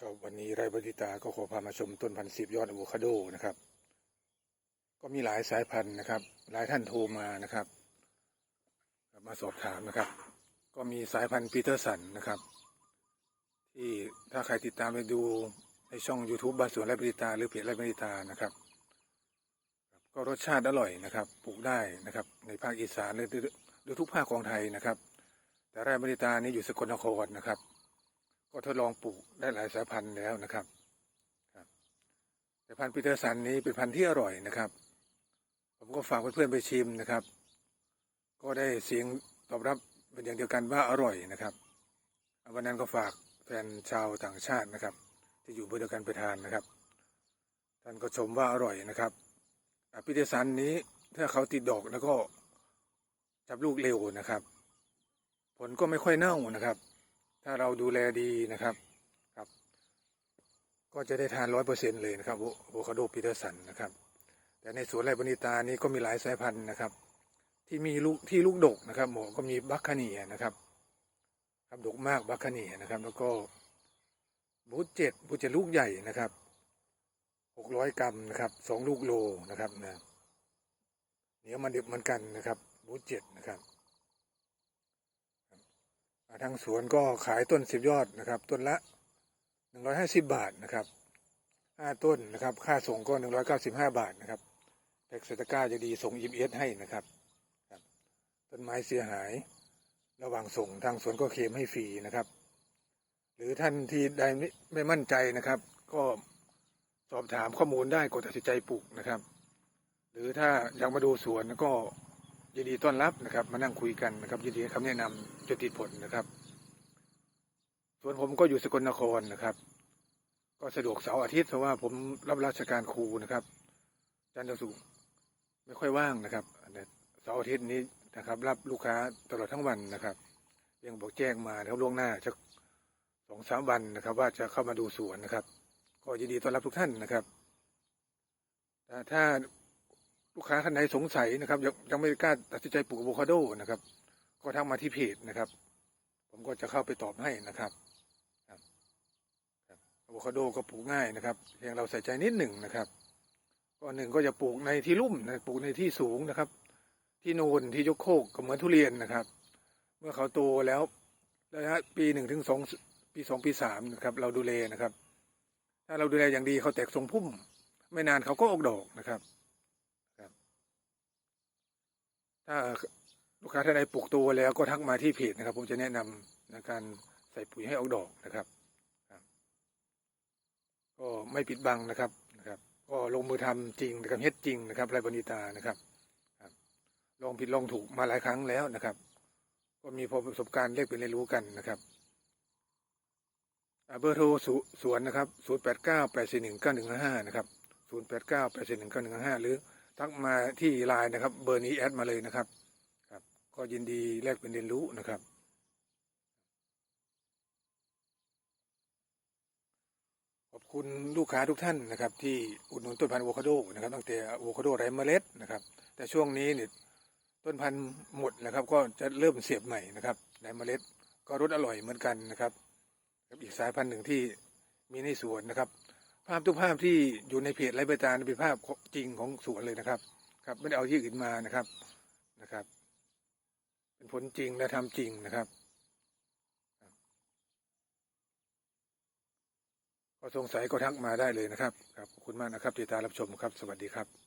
ครับวันนี้ไรบริตาก็ขอพามาชมต้นพันธุ์สิบยอดอะโวคาโดนะครับ ก็มีหลายสายพันธุ์นะครับ หลายท่านโทรมานะครับ มาสอบถามนะครับ ก็มีสายพันธุ์ปีเตอร์สันนะครับ ที่ถ้าใครติดตามไปดูในช่อง YouTube บ้านสวนไรบริตาหรือเพจไรบริตานะครับ ก็รสชาติอร่อยนะครับปลูกได้นะครับ ในภาคอีสานหรือทุกภาคของไทยนะครับ แต่ไรบริตานี้อยู่สกลนครนะครับ ก็ทดลองปลูกได้หลายสายพันธุ์แล้วนะครับครับแต่พันธุ์ปีเตอร์สันนี้เป็นพันธุ์ที่อร่อยนะครับ ผมก็ฝากเพื่อนๆไปชิมนะครับ ก็ได้เสียงตอบรับเป็นอย่างเดียวกันว่าอร่อยนะครับวันนั้นก็ฝากแฟนชาวต่างชาตินะครับ ที่อยู่บริเดียวกันไปทานนะครับท่านก็ชมว่าอร่อยนะครับปีเตอร์สันนี้ถ้าเขาติดดอกแล้วก็จับลูกเร็วนะครับ ผลก็ไม่ค่อยเน่านะครับ ถ้าเราดูแลดีนะครับครับ ก็จะได้ทานร้อยเปอร์เซ็นเลยนะครับอโวคาโดปีเตอร์สันนะครับ แต่ในสวนไรบนิตานี้ก็มีหลายสายพันธุ์นะครับ ที่มีลูกที่ลูกดกนะครับหมอก็มีบัคคาเนียนะครับครับดกมากบัคคาเนียนะครับ แล้วก็บูทเจ็ดบูทเจ็ดลูกใหญ่นะครับหกร้อยกรัมนะครับสองลูกโลนะครับนะเหนียวมันเด็บเหมือนกันนะครับบูทเจ็ดนะครับ ทางสวนก็ขายต้นสิบยอดนะครับ ต้นละหนึ่งร้อยห้าสิบบาทนะครับห้าต้นนะครับ ค่าส่งก็หนึ่งร้อยเก้าสิบห้าบาทนะครับแพ็กเซตก้าจะดีส่งอิมเอสให้นะครับต้นไม้เสียหาย ระหว่างส่งทางสวนก็เคลมให้ฟรีนะครับ หรือท่านที่ได้ไม่ไม่มั่นใจนะครับ ก็สอบถามข้อมูลได้กดตัดสินใจปลูกนะครับ หรือถ้าอยากมาดูสวนก็ ยินดีต้อนรับนะครับ มานั่งคุยกันนะครับ ยินดีให้คำแนะนำจนติดผลนะครับส่วนผมก็อยู่สกลนครนะครับ ก็สะดวกเสาร์อาทิตย์เพราะว่าผมรับราชการครูนะครับจันทร์ถึงศุกร์ไม่ค่อยว่างนะครับเสาร์อาทิตย์นี้นะครับ รับลูกค้าตลอดทั้งวันนะครับยังบอกแจ้งมานะครับล่วงหน้าจะสองสามวันนะครับ ว่าจะเข้ามาดูสวนนะครับ ก็ยินดีต้อนรับทุกท่านนะครับแต่ถ้า ลูกค้าท่านไหนสงสัยนะครับ ยังยังไม่กล้าตัดสินใจปลูกอะโวคาโดนะครับ ก็ทักมาที่เพจนะครับ ผมก็จะเข้าไปตอบให้นะครับครับครับอะโวคาโดก็ปลูกง่ายนะครับเพียงเราใส่ใจนิดหนึ่งนะครับก็หนึ่งก็จะปลูกในที่ลุ่มนะปลูกในที่สูงนะครับ ที่โนนที่ยกโคกก็เหมือนทุเรียนนะครับ เมื่อเขาโตแล้วระยะปีหนึ่งถึงสองปีสองปีสามนะครับ เราดูแลนะครับ ถ้าเราดูแลอย่างดีเขาแตกทรงพุ่ม ไม่นานเขาก็ออกดอกนะครับ ถ้าลูกค้าท่านใดปลูกตัวแล้วก็ทักมาที่เพจนะครับ ผมจะแนะนำในการใส่ปุ๋ยให้ออกดอกนะครับก็ไม่ปิดบังนะครับนะครับ ก็ลงมือทำจริงนะครับเฮ็ดจริงนะครับไรบนิตานะครับลองผิดลองถูกมาหลายครั้งแล้วนะครับ ก็มีพอประสบการณ์เรียกเป็นเรียนรู้กันนะครับเบอร์โทรสสวนนะครับศูนย์แปดเก้าแปดสี่หนึ่งเก้าหนึ่งห้านะครับศูนย์แปดเก้าแปดสี่หนึ่งเก้าหนึ่งห้าหรือ ทักมาที่ไลน์นะครับ เบอร์นี้แอดมาเลยนะครับ ครับ ก็ยินดีแลกเป็นเรียนรู้นะครับ ขอบคุณลูกค้าทุกท่านนะครับ ที่อุดหนุนต้นพันธุ์อะโวคาโดนะครับ ตั้งแต่อะโวคาโดไร้เมล็ดนะครับ แต่ช่วงนี้เนี่ยต้นพันธุ์หมดนะครับ ก็จะเริ่มเสียบใหม่นะครับไร้เมล็ดก็รสอร่อยเหมือนกันนะครับกับอีกสายพันธุ์หนึ่งที่มีในสวนนะครับ ภาพทุกภาพที่อยู่ในเพจไรเบจานเป็นภาพจริงของสวนเลยนะครับ ครับไม่ได้เอาที่อื่นมานะครับนะครับ เป็นผลจริงและทำจริงนะครับก็สงสัยก็ทักมาได้เลยนะครับครับขอบคุณมากนะครับที่ติดตามรับชมครับ สวัสดีครับ